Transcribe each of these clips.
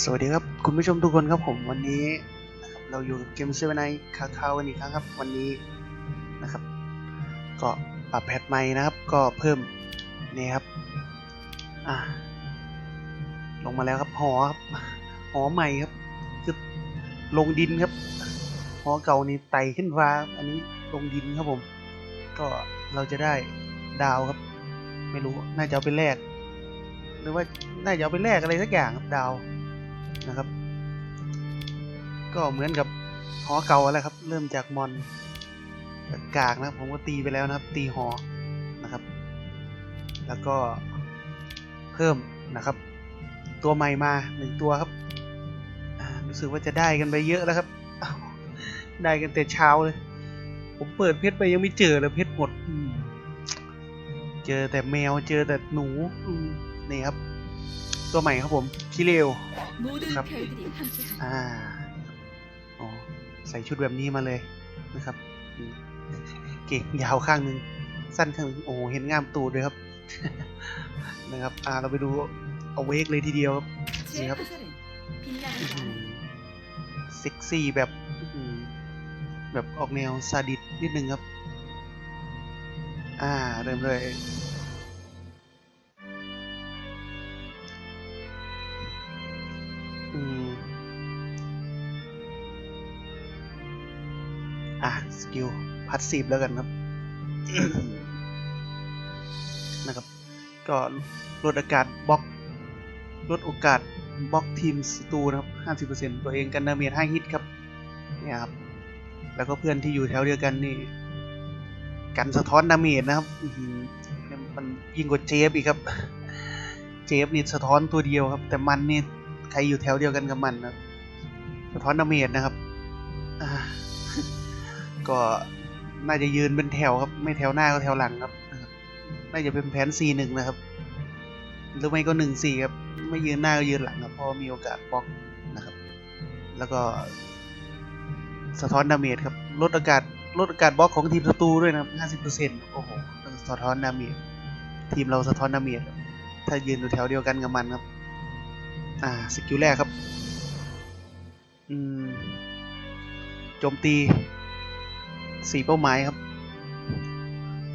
สวัสดีครับ คุณผู้ชมทุกคนครับผมวันนี้นะครับเราอยู่กับเกมเซเว่นไนคาคาวันอีกครั้งครับ วันนี้นะครับ ก็ปรับแพทใหม่นะครับ ก็เพิ่มนี่ครับอะลงมาแล้วครับหอครับหอใหม่ครับคือลงดินครับหอเก่านี่ไต่ขึ้นฟ้าอันนี้ลงดินครับผม ก็เราจะได้ดาวครับ ไม่รู้น่าจะเอาไปแลกหรือว่าน่าจะเอาไปแลกอะไรสักอย่างครับดาว นะครับ ก็เหมือนกับหอเก่าอะไรครับ เริ่มจากมอนจากกากนะผมก็ตีไปแล้วนะครับ ตีหอนะครับ แล้วก็เพิ่มนะครับ ตัวใหม่มาหนึ่งตัวครับรู้สึกว่าจะได้กันไปเยอะแล้วครับได้กันแต่เช้าเลย ผมเปิดเพชรไปยังไม่เจอเลยเพชรหมดเจอแต่แมวเจอแต่หนูนี่ครับ ตัวใหม่ครับผมคิเรลครับอ่าอ๋อใส่ชุดแบบนี้มาเลยนะครับ เก่งยาวข้างหนึ่งสั้นข้างนึงโอ้เห็นงามตูดเลยครับนะครับอ่าเราไปดูเอาเวกเลยทีเดียวนี่ครับเซ็กซี่แบบแบบออกแนวซาดิสนิดนึงครับ อ่าเริ่มเลย กิลพัดซีฟแล้วกันครับ นะครับ ก็ลดอากาศบล็อก ลดโอกาสบล็อกทีมศัตรูนะครับ50%ตัวเองกันดาเมจ5ฮิตครับเนี่ยครับ แล้วก็เพื่อนที่อยู่แถวเดียวกันนี่ กันสะท้อนดาเมจนะครับอื้อหือมันยิ่งกว่าเจฟอีกครับ เจฟนี่สะท้อนตัวเดียวครับ แต่มันนี่ใครอยู่แถวเดียวกันกับมันนะครับสะท้อนดาเมจนะครับอ่า ก็น่าจะยืนเป็นแถวครับ ไม่แถวหน้าก็แถวหลังครับ น่าจะเป็นแผน C1 นะครับ หรือไม่ก็หนึ่งสี่ครับ ไม่ยืนหน้าก็ยืนหลังครับ เพราะมีโอกาสบล็อกนะครับ แล้วก็ สะท้อนดาเมจครับ ลดอากาศลดอากาศบล็อกของทีมศัตรูด้วยนะครับห้าสิบเปอร์เซ็นต์โอ้โหสะท้อนดาเมจ ทีมเราสะท้อนดาเมจ ถ้ายืนอยู่แถวเดียวกันกับมันครับ อ่า สกิลแรกครับ อืม โจมตี สี่เป้าหมายครับ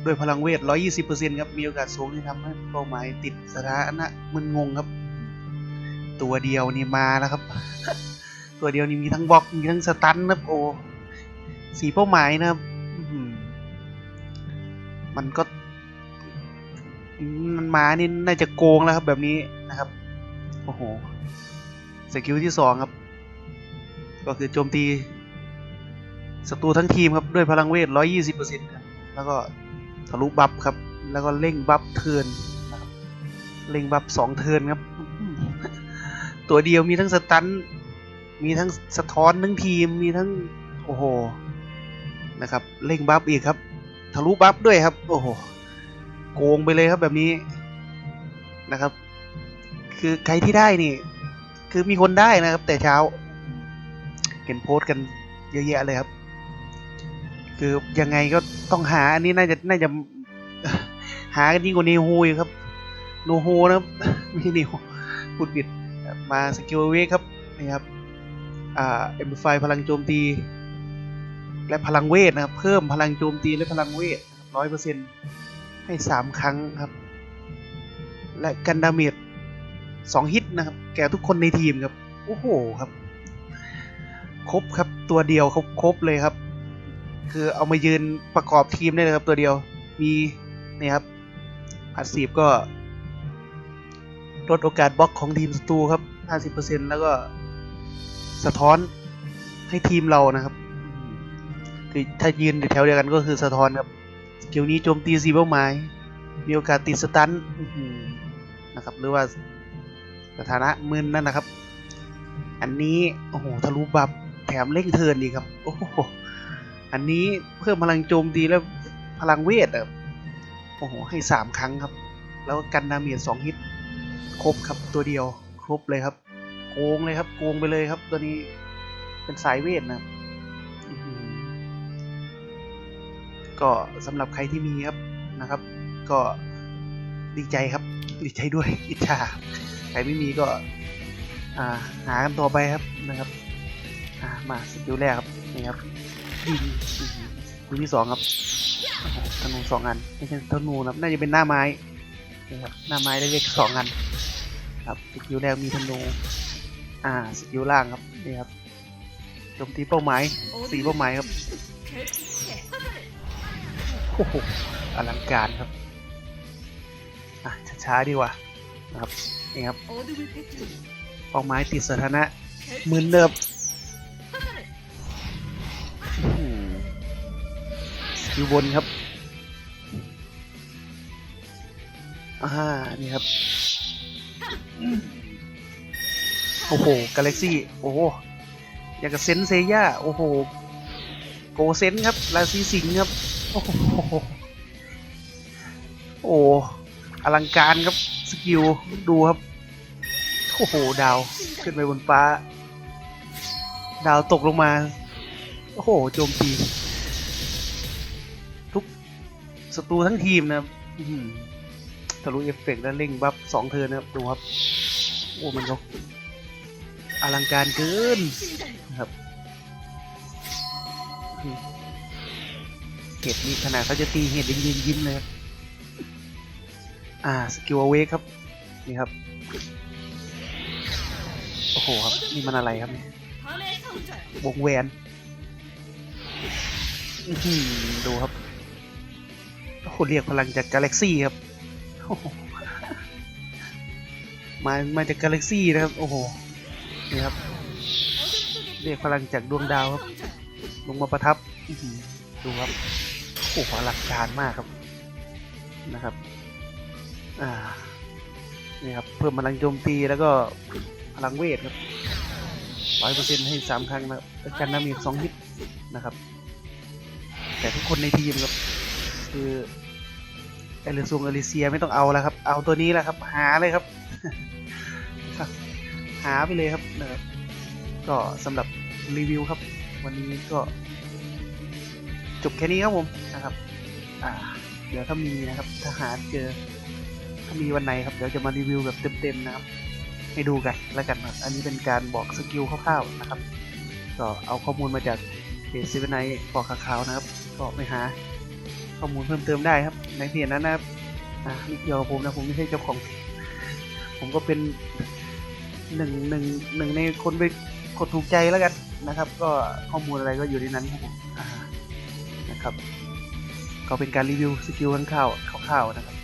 ด้วยพลังเวท 120%ครับ มีโอกาสสูงที่ทำให้เป้าหมายติดสถานะมึนงงครับ ตัวเดียวนี่มาแล้วครับ ตัวเดียวนี่มีทั้งบล็อกมีทั้งสตันนะโอ้สี่เป้าหมายนะครับมันก็มันมานี่น่าจะโกงแล้วครับแบบนี้นะครับ โอ้โห สกิลที่สองครับ ก็คือโจมตี ศัตรูทั้งทีมครับด้วยพลังเวท 120%ครับแล้วก็ทะลุบัฟครับ แล้วก็เร่งบัฟเทินนะครับเร่งบัฟสองเทินครับ ตัวเดียวมีทั้งสตันมีทั้งสะท้อนทั้งทีมมีทั้งโอ้โหนะครับเร่งบัฟอีกครับทะลุบัฟด้วยครับโอ้โหโกงไปเลยครับแบบนี้นะครับ คือใครที่ได้นี่ คือมีคนได้นะครับ แต่เช้าเห็นโพสต์กันเยอะแยะเลยครับ คือยังไงก็ต้องหาอันนี้น่าจะน่าจะหากันยิ่งกว่าเนโฮอีกครับโนโฮนะครับไม่ใช่เนโฮพูดผิดมาสกิลเวกครับนี่ครับอ่าเอ็มไฟพลังโจมตี และพลังเวทนะครับ เพิ่มพลังโจมตีและพลังเวทร้อยเปอร์เซ็นต์ให้สามครั้งครับ และกันดาเมจสองฮิตนะครับ แก่ทุกคนในทีมครับ โอ้โหครับ ครบครับตัวเดียวครบครบเลยครับ คือเอามายืนประกอบทีมได้เลยครับตัวเดียว มีนี่ครับพัดสีบก็ลดโอกาสบล็อกของทีมศัตรูครับ 50%แล้วก็สะท้อนให้ทีมเรานะครับคือถ้ายืนแถวเดียวกันก็คือสะท้อนครับสกิลนี้โจมตีสีเป้าหมายมีโอกาสติดสตันนะครับ หรือว่าสถานะมึนนั่นนะครับ อันนี้ โอ้โห ทะลุบับแถมเร่งเทิร์นอีครับ โอ้โห อันนี้เพิ่มพลังโจมตีแล้วพลังเวทอะโอ้โห ให้สามครั้งครับ แล้วกันดาเมจสองฮิต ครบครับตัวเดียว ครบเลยครับ โกงเลยครับ โกงไปเลยครับ ตัวนี้เป็นสายเวทนะก็สำหรับใครที่มีครับนะครับ ก็ดีใจครับ ดีใจด้วย อิจฉาใครไม่มีก็หากันต่อไปครับนะครับมาสกิลแรกครับนี่ครับ ดินลูที่สองครับธนูสองอันไม่ใช่ธนูครับน่าจะเป็นหน้าไม้ครับหน้าไม้ได้เลขสองอัน ครับสกิลแรกมีธนูอ่าสกิลล่างครับนี่ครับโจมตีเป้าหมายสี่เป้าหมายครับโอ้โหอลังการครับอะช้าๆดีกว่านะครับนี่ครับเป้าหมายติดสถานะมืนเดิม สกิลบนครับ อ่า นี่ครับ โอ้โห กาแล็กซี่ โอ้โหอย่างกับเซนเซย่า โอ้โห โกเซนครับ ราศีสิงห์ครับ โอ้โห โอ้อลังการครับ สกิล ดูครับ โอ้โห ดาว ขึ้นไปบนฟ้า ดาวตกลงมา โอ้โห โจมตี ศัตรูทั้งทีมนะครับทะลุเอฟเฟกต์และเล่งบัฟสองเทินนะครับดูครับ โอ้ มันก็อลังการเกินครับเก็บนี่ขนาดเขาจะตีเห็ดยิ้มยิ้มเลยครับ อ่า สกิลเวกครับ นี่ครับ โอ้โหครับ นี่มันอะไรครับวงแหวนดูครับ หเรียกพลังจากกาแล็กซี่ครับมามาจากกาแล็กซี่นะครับ โอ้โห นี่ครับ เรียกพลังจากดวงดาวครับ ลงมาประทับดูครับ โอ้โหอลังการมากครับ นะครับ อ่า นี่ครับ เพิ่มพลังโจมตีแล้วก็พลังเวทครับร้อยเปอร์เซ็นต์ให้สามครั้งนะครับกันน้ำอีกสองฮิตนะครับ แต่ทุกคนในทีมครับ คือ อลิซุงเอลิเซียไม่ต้องเอาแล้วครับ เอาตัวนี้แหละครับ หาเลยครับ หาไปเลยครับนะครับ ก็สำหรับรีวิวครับ วันนี้ก็จบแค่นี้ครับผมนะครับ อ่า เดี๋ยวถ้ามีนะครับถ้าหาเจอ ถ้ามีวันไหนครับ เดี๋ยวจะมารีวิวแบบเต็มๆนะครับ ให้ดูกันแล้วกันครับอันนี้เป็นการบอกสกิลคร่าวๆนะครับ ก็เอาข้อมูลมาจากเพจซีเวนไนบอกข่าวๆนะครับ ก็ไปหา ข้อมูลเพิ่มเติมได้ครับ ในเพจนั้นนะครับอ่าไม่เกี่ยวกับผมนะผมไม่ใช่เจ้าของ ผมก็เป็นหนึ่งหนึ่งหนึ่งในคนไปกดถูกใจแล้วกันนะครับ ก็ข้อมูลอะไรก็อยู่ในนั้นครับผมนะครับ ก็เป็นการรีวิวสกิลข้างๆคร่าวๆนะครับ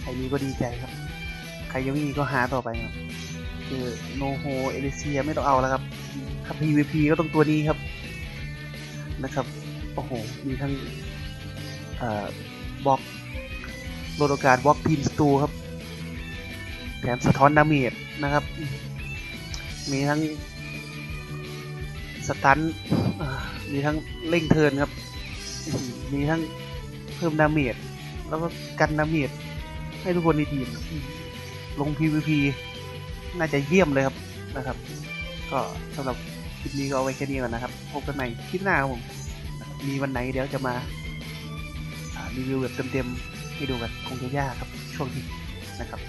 ใครมีก็ดีใจครับ ใครยังไม่มีก็หาต่อไปครับคือโนโฮเอลิเซียไม่ต้องเอาแล้วครับถ้า PVP ก็ต้องตัวนี้ครับนะครับ โอ้โห มีทั้ง บล็อกโลดโอกาสบล็อกทีมสตูครับ แถมสะท้อนดาเมจนะครับ มีทั้งสตันมีทั้งเร่งเทิร์นครับ มีทั้งเพิ่มดาเมจแล้วก็กันดาเมจให้ทุกคนในทีมลง PVP น่าจะเยี่ยมเลยครับนะครับ ก็สำหรับคลิปนี้ก็เอาไว้แค่นี้ก่อนนะครับ พบกันใหม่คลิปหน้าครับผม มีวันไหนเดี๋ยวจะมา รีวิวแบบเต็มๆให้ดูกันคงจะยากครับช่วงนี้นะครับ